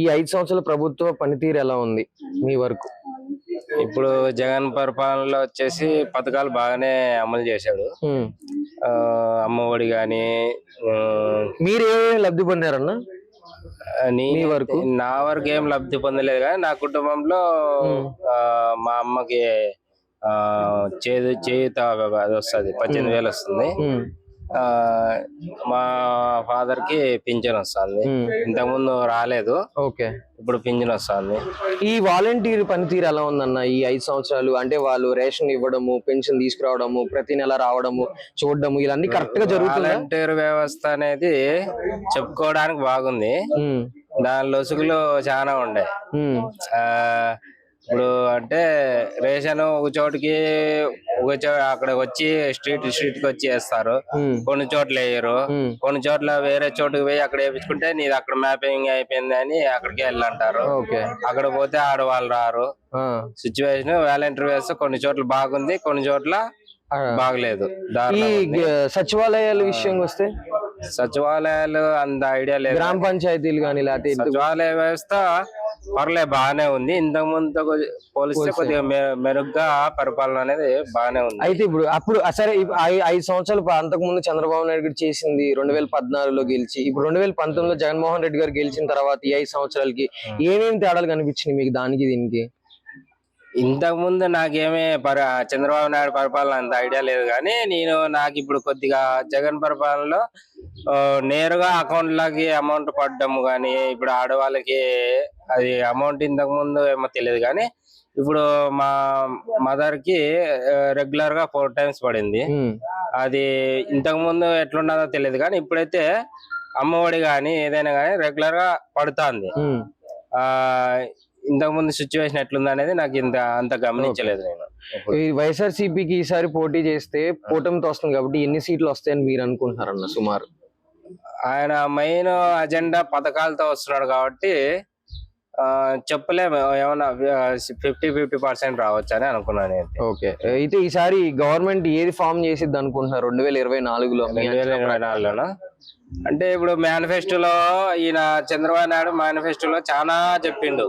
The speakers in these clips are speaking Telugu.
ఈ ఐదు సంవత్సరాల ప్రభుత్వ పనితీరు ఎలా ఉంది మీ వరకు? ఇప్పుడు జగన్ పరిపాలనలో వచ్చేసి పథకాలు బాగానే అమలు చేశాడు. అమ్మఒడి గాని మీరు లబ్ధి పొందారన్నా? నీ వరకు? నా వరకు ఏం లబ్ధి పొందలేదు కానీ నా కుటుంబంలో మా అమ్మకి చేదు చేయుత అది వస్తుంది పద్దెనిమిది వేలు వస్తుంది. మా ఫాదర్కి పింఛన్ వస్తుంది. ఇంతకుముందు రాలేదు. ఓకే. ఇప్పుడు పింఛన్ వస్తుంది. ఈ వాలంటీర్ పనితీరు ఎలా ఉందన్న ఈ ఐదు సంవత్సరాలు? అంటే వాళ్ళు రేషన్ ఇవ్వడము పెన్షన్ తీసుకురావడము ప్రతి నెల రావడము చూడడము ఇవన్నీ కరెక్ట్గా జరుగుతుందా? వాలంటీర్ వ్యవస్థ అనేది చెప్పుకోవడానికి బాగుంది. దాని లొసుగులు చాలా ఉండే. ఇప్పుడు అంటే రేషన్ ఒక చోటికి ఒక చో అక్కడ వచ్చి స్ట్రీట్ స్ట్రీట్కి వచ్చి వేస్తారు. కొన్ని చోట్ల వేయరు. కొన్ని చోట్ల వేరే చోటుకి పోయి అక్కడ వేపించుకుంటే నీది అక్కడ మ్యాపింగ్ అయిపోయింది అని అక్కడికి వెళ్ళంటారు ఓకే అక్కడ పోతే ఆడవాళ్ళు రారు. సిచ్యువేషన్ వాలంటీర్ వ్యవస్థ కొన్ని చోట్ల బాగుంది కొన్ని చోట్ల. బాగలేదు ఈ. గ- సచివాలయాల విషయం వస్తే సచివాలయాలు అంత ఐడియా లేదు గ్రామ పంచాయతీలు కానీ లేకపోతే సచివాలయ వ్యవస్థ పర్లే బాగానే ఉంది. ఇంతకు ముందు పోలిస్తే కొద్దిగా మెరుగ్గా పరిపాలన అనేది బాగానే ఉంది. అయితే ఇప్పుడు అప్పుడు సరే ఐదు సంవత్సరాలు ప- అంతకుముందు చంద్రబాబు నాయుడు గారు చేసింది రెండు వేల పద్నాలుగులో గెలిచి ఇప్పుడు రెండు వేల పంతొమ్మిదిలో జగన్మోహన్ రెడ్డి గారు గెలిచిన తర్వాత ఈ ఐదు సంవత్సరాలకి ఏమేమి తేడాలు కనిపించినాయి మీకు దానికి దీనికి? ఇంతకు ముందు నాకేమీ పరి చంద్రబాబు నాయుడు పరిపాలన అంత ఐడియా లేదు కానీ నేను నాకు ఇప్పుడు కొద్దిగా జగన్ పరిపాలనలో నేరుగా అకౌంట్లోకి అమౌంట్ పడ్డము కానీ ఇప్పుడు ఆడవాళ్ళకి అది అమౌంట్ ఇంతకు ముందు ఏమో తెలియదు కానీ ఇప్పుడు మా మదర్కి రెగ్యులర్గా ఫోర్ టైమ్స్ పడింది. అది ఇంతకు ముందు ఎట్లున్నదో తెలియదు కానీ ఇప్పుడైతే అమ్మఒడి కానీ ఏదైనా కానీ రెగ్యులర్గా పడుతుంది. ఆ ఇంతకు ముందు సిచ్యువేషన్ ఎట్లుంది అనేది నాకు ఇంత అంత గమనించలేదు నేను. ఈ వైఎస్ఆర్సీపీకి ఈసారి పోటీ చేస్తే కూటమితో వస్తుంది కాబట్టి ఎన్ని సీట్లు వస్తాయని మీరు అనుకుంటున్నారన్న సుమారు ఆయన మెయిన్ అజెండా పథకాలతో వస్తున్నాడు కాబట్టి చెప్పలేము. ఏమన్నా ఫిఫ్టీ ఫిఫ్టీ పర్సెంట్ రావచ్చు అని అనుకున్నాను నేను. ఓకే. అయితే ఈసారి గవర్నమెంట్ ఏది ఫామ్ చేసిద్ది అనుకుంటున్నారు? రెండు వేల ఇరవై నాలుగులో రెండు వేల ఇరవై నాలుగులోనా? అంటే ఇప్పుడు మేనిఫెస్టోలో ఈయన చంద్రబాబు నాయుడు మేనిఫెస్టోలో చాలా చెప్పిండు.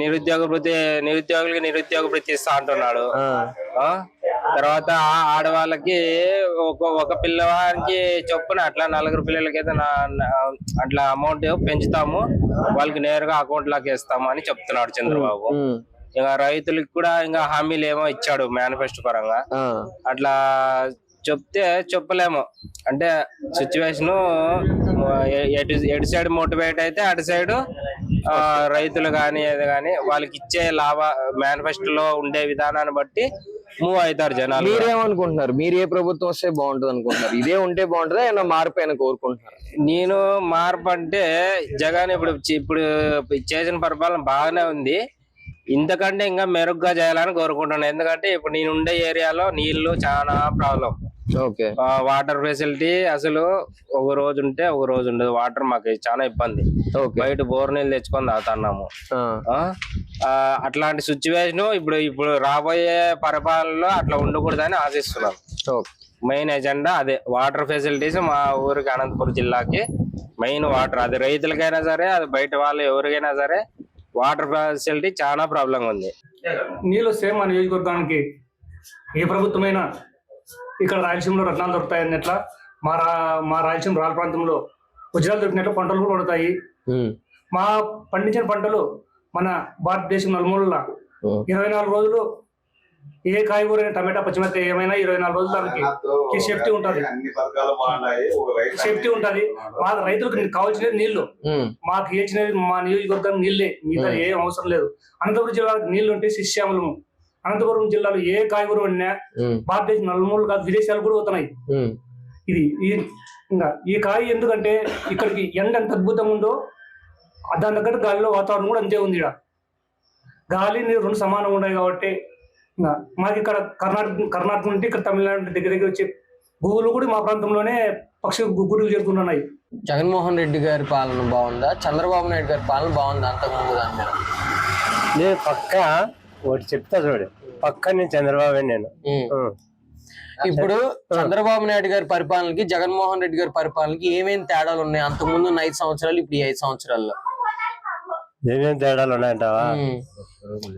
నిరుద్యోగ వృత్తి నిరుద్యోగులకి నిరుద్యోగ వృత్తి ఇస్తా అంటున్నాడు. తర్వాత ఆడవాళ్ళకి ఒక ఒక పిల్లవానికి చొప్పున అట్లా నలుగురు పిల్లలకైతే నా నా- అట్లా అమౌంట్ పెంచుతాము వాళ్ళకి నేరుగా అకౌంట్లోకి వేస్తాము అని చెప్తున్నాడు చంద్రబాబు. ఇంకా రైతులకు కూడా ఇంకా హామీలు ఏమో ఇచ్చాడు మేనిఫెస్టో పరంగా. అట్లా చెప్తే చెప్పలేము. అంటే సిచ్యువేషన్ ఎటు ఎటు సైడ్ మోటివేట్ అయితే అటు సైడ్ రైతులు కానీ ఏది కానీ వాళ్ళకి ఇచ్చే లాభ మేనిఫెస్టోలో ఉండే విధానాన్ని బట్టి మూవ్ అవుతారు జనాలు. మీరేమనుకుంటున్నారు? మీరు ఏ ప్రభుత్వం వస్తే బాగుంటది అనుకుంటున్నారు ఇదే ఉంటే బాగుంటుందా? ఏమన్నా మార్పు అయినా కోరుకుంటున్నారు? నేను మార్పు అంటే జగన్ ఇప్పుడు ఇప్పుడు చేసిన పరిపాలన బాగానే ఉంది. ఇంతకంటే ఇంకా మెరుగ్గా చేయాలని కోరుకుంటున్నాను. ఎందుకంటే ఇప్పుడు నేను ఉండే ఏరియాలో నీళ్ళు చాలా ప్రాబ్లం. వాటర్ ఫెసిలిటీ అసలు ఒక రోజు ఉంటే ఒక రోజు ఉండదు. వాటర్ మాకు చాలా ఇబ్బంది. ఓకే. బయట బోర్ నీళ్ళు తెచ్చుకొని తాగుతున్నాము. అట్లాంటి సిచ్యువేషన్ ఇప్పుడు ఇప్పుడు రాబోయే పరిపాలనలో అట్లా ఉండకూడదని ఆశిస్తున్నాం. ఓకే. మెయిన్ ఎజెండా అదే. వాటర్ ఫెసిలిటీస్ మా ఊరికి అనంతపురం జిల్లాకి మెయిన్ వాటర్ అది రైతులకైనా సరే అది బయట వాళ్ళు ఎవరికైనా సరే వాటర్ ఫెసిలిటీ చాలా ప్రాబ్లం ఉంది. నీళ్ళు వస్తే మా నియోజకవర్గానికి ఏ ప్రభుత్వమైనా ఇక్కడ రాయలసీమలో రత్నాలు దొరుకుతాయి ఎట్లా? మా రా మా రాయలసీమ రాళ్ళ ప్రాంతంలో వజ్రాలు దొరికినట్లు పంటలు కూడా పడతాయి. మా పండించిన పంటలు మన భారతదేశం నలుమూలల. ఇరవై నాలుగు రోజులు ఏ కాయగూర టమాటా పచ్చిమిరపకాయ ఏమైనా ఇరవై నాలుగు రోజులు దానికి సేఫ్టీ ఉంటుంది. అన్ని పథకాలు బాగున్నాయి. ఒక రైతు సేఫ్టీ ఉంటుంది. మా రైతులకు కావాల్సినది నీళ్ళు. మాకు ఏచినది మా నియోజకవర్గం నీళ్ళే మిగతా ఏం అవసరం లేదు. అనంతపురం జిల్లాకు నీళ్ళు ఉంటే శిష్యామలము. అనంతపురం జిల్లాలో ఏ కాయగూర వండినా. భారతదేశం నలుమూలలు కాదు విదేశాలు కూడా పోతున్నాయి. ఇది ఈ ఇంకా ఈ కాయ ఎందుకంటే ఇక్కడికి ఎండ ఎంత అద్భుతంగా ఉందో దాని తగ్గట్టు గాలిలో వాతావరణం కూడా అంతే ఉంది ఇక్కడ గాలి నీరు రెండు సమానంగా ఉన్నాయి కాబట్టి ఇంకా మాకు ఇక్కడ కర్ణాటక కర్ణాటక నుండి ఇక్కడ తమిళనాడు దగ్గర దగ్గర వచ్చే గూగులు కూడా మా ప్రాంతంలోనే పక్షి గుడ్డులు చేరుకుంటున్నాయి. జగన్మోహన్ రెడ్డి గారి పాలన బాగుందా? చంద్రబాబు నాయుడు గారి పాలన బాగుందా అంతకుముందు దాని మీద? నేను పక్క ఒకటి చెప్తా చూడు. పక్క నేను. చంద్రబాబు నేను. ఇప్పుడు చంద్రబాబు నాయుడు గారి పరిపాలనకి జగన్మోహన్ రెడ్డి గారి పరిపాలనకి ఏమేమి తేడాలు ఉన్నాయి? అంతకుముందు ఉన్న ఐదు సంవత్సరాలు ఇప్పుడు ఈ ఐదు సంవత్సరాల్లో. ఏమేం తేడాలు ఉన్నాయంటావా.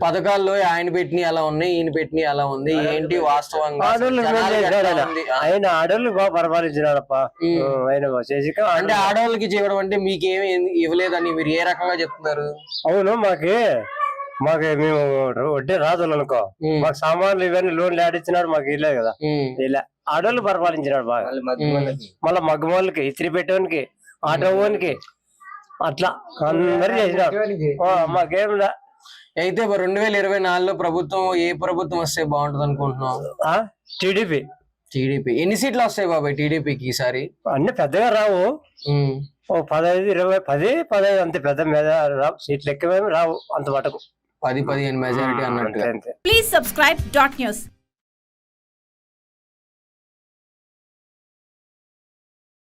పథకాల్లో ఆయన పెట్టినవి అలా ఉన్నాయి ఈయన పెట్టినవి అలా ఉంది ఏంటి వాస్తవంగా? ఆయన. బాగా పరిపాలించినాడప్ప ఆయన అంటే ఆడవాళ్ళకి చేయడం అంటే మీకేమి ఇవ్వలేదని మీరు ఏ రకంగా చెప్తున్నారు? అవును మాకి. మాకు మేము వడ్డీ రాదు అనుకో. మాకు సామాన్లు ఇవన్నీ లోన్లు ఆడిచ్చినాడు మాకు ఇల్లే కదా. ఇలా ఆడోళ్ళు పరిపాలించినాడు బాగా. మళ్ళీ మగ్గమోళ్ళకి ఇస్త్రీ పెట్టడానికి ఆటో ఓన్కి అట్లా అందరు చేసినాడు మాకేం లే. అయితే రెండు వేల ఇరవై నాలుగులో ప్రభుత్వం ఏ ప్రభుత్వం వస్తే బాగుంటది అనుకుంటున్నాం ఆ? టీడీపీ. టీడీపీ. ఎన్ని సీట్లు వస్తాయి బాబాయ్ టీడీపీకి ఈసారి? అన్ని పెద్దగా రావు. ఓ పదహైదు ఇరవై పది పదహైదు అంతే పెద్ద మీద రావు. సీట్లు ఎక్కువేమి రావు అంత మటుకు. పది పదిహేను మెజారిటీ అంతే అన్నట్టుగా అంతే Please subscribe dot news